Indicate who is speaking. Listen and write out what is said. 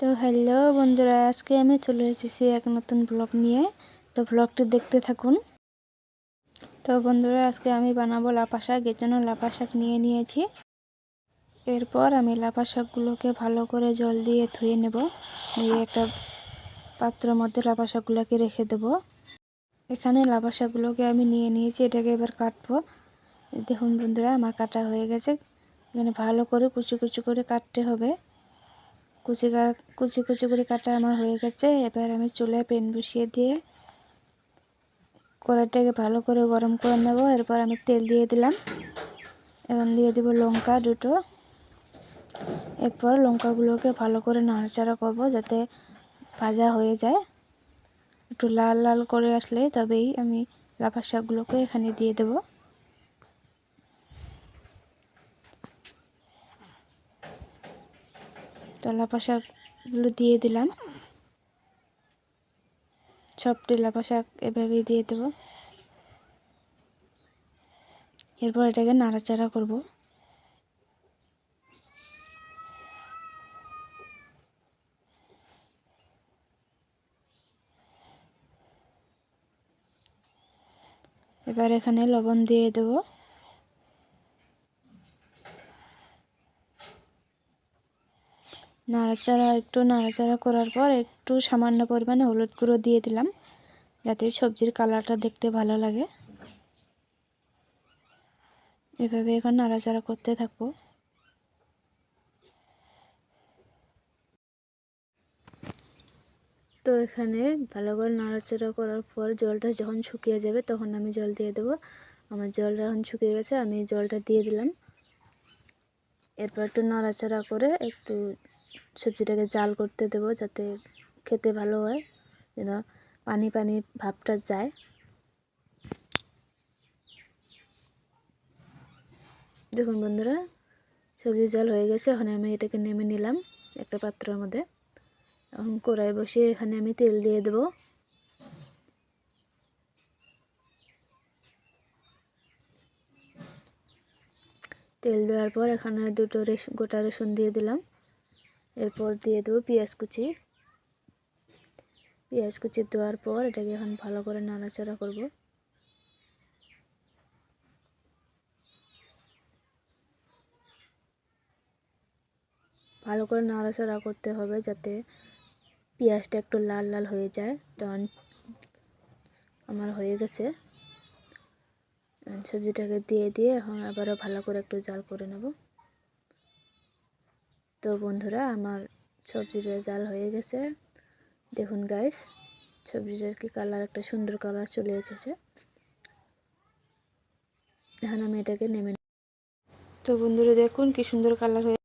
Speaker 1: তো হ্যালো বন্ধুরা, আজকে আমি চলে এসেছি এক নতুন ব্লগ নিয়ে। তো ব্লগটি দেখতে থাকুন। তো বন্ধুরা, আজকে আমি বানাবো লাপা শাক, এর জন্য লাপা শাক নিয়ে নিয়েছি। এরপর আমি লাপা শাকগুলোকে ভালো করে জল দিয়ে ধুয়ে নেব। দিয়ে একটা পাত্রের মধ্যে লাপা শাকগুলোকে রেখে দেব। এখানে লাপা শাকগুলোকে আমি নিয়ে নিয়েছি, এটাকে এবার কাটবো। দেখুন বন্ধুরা, আমার কাটা হয়ে গেছে। এখানে ভালো করে কুচি কুচি করে কাটতে হবে। কুচি কুচি কুচি করে কাটা আমার হয়ে গেছে। এবার আমি চুলায় পেন বসিয়ে দিয়ে কড়াইটাকে ভালো করে গরম করে নেব। এরপর আমি তেল দিয়ে দিলাম। এবং দিয়ে দেবো লঙ্কা দুটো। এরপর লঙ্কাগুলোকে ভালো করে নাড়াচাড়া করব যাতে ভাজা হয়ে যায়। একটু লাল লাল করে আসলে তবেই আমি লাফা শাকগুলোকে এখানে দিয়ে দেবো। তেলাপা শাকগুলো দিয়ে দিলাম। সব তেলাপা শাক এভাবেই দিয়ে দেব। এরপর এটাকে নাড়াচাড়া করব। এবার এখানে লবণ দিয়ে দেবো। নাড়াচাড়া, একটু নাড়াচাড়া করার পর একটু সামান্য পরিমাণে হলুদ গুঁড়ো দিয়ে দিলাম, যাতে সবজির কালারটা দেখতে ভালো লাগে। এভাবে এখন নাড়াচাড়া করতে থাকব। তো এখানে ভালো করে নাড়াচাড়া করার পর জলটা যখন শুকিয়ে যাবে তখন আমি জল দিয়ে দেবো। আমার জলটা যখন শুকিয়ে গেছে, আমি জলটা দিয়ে দিলাম। এরপর একটু নাড়াচাড়া করে একটু সবজিটাকে জাল করতে দেব যাতে খেতে ভালো হয়, যেন পানি পানি ভাবটা যায়। দেখুন বন্ধুরা, সবজি জাল হয়ে গেছে, এখন আমি এটাকে নেমে নিলাম একটা পাত্রের মধ্যে। এখন কড়াই বসিয়ে এখানে আমি তেল দিয়ে দেব। তেল দেওয়ার পর এখানে দুটো রেশ, গোটা রেশন দিয়ে দিলাম। এরপর দিয়ে দেবো পেঁয়াজ কুচি। পেঁয়াজ কুচি দেওয়ার পর এটাকে এখন ভালো করে নাড়াচাড়া করব। ভালো করে নাড়াচাড়া করতে হবে যাতে পেঁয়াজটা একটু লাল লাল হয়ে যায়। তখন আমার হয়ে গেছে। সবজিটাকে দিয়ে দিয়ে এখন আবারও ভালো করে একটু জাল করে নেব। তো বন্ধুরা, আমার সবজির জাল হয়ে গেছে। দেখুন গাইস সবজিটার কি কালার একটা সুন্দর কালার চলে এসেছে। এখন আমি এটাকে নেমে তো বন্ধুরা দেখুন কি সুন্দর কালার হয়ে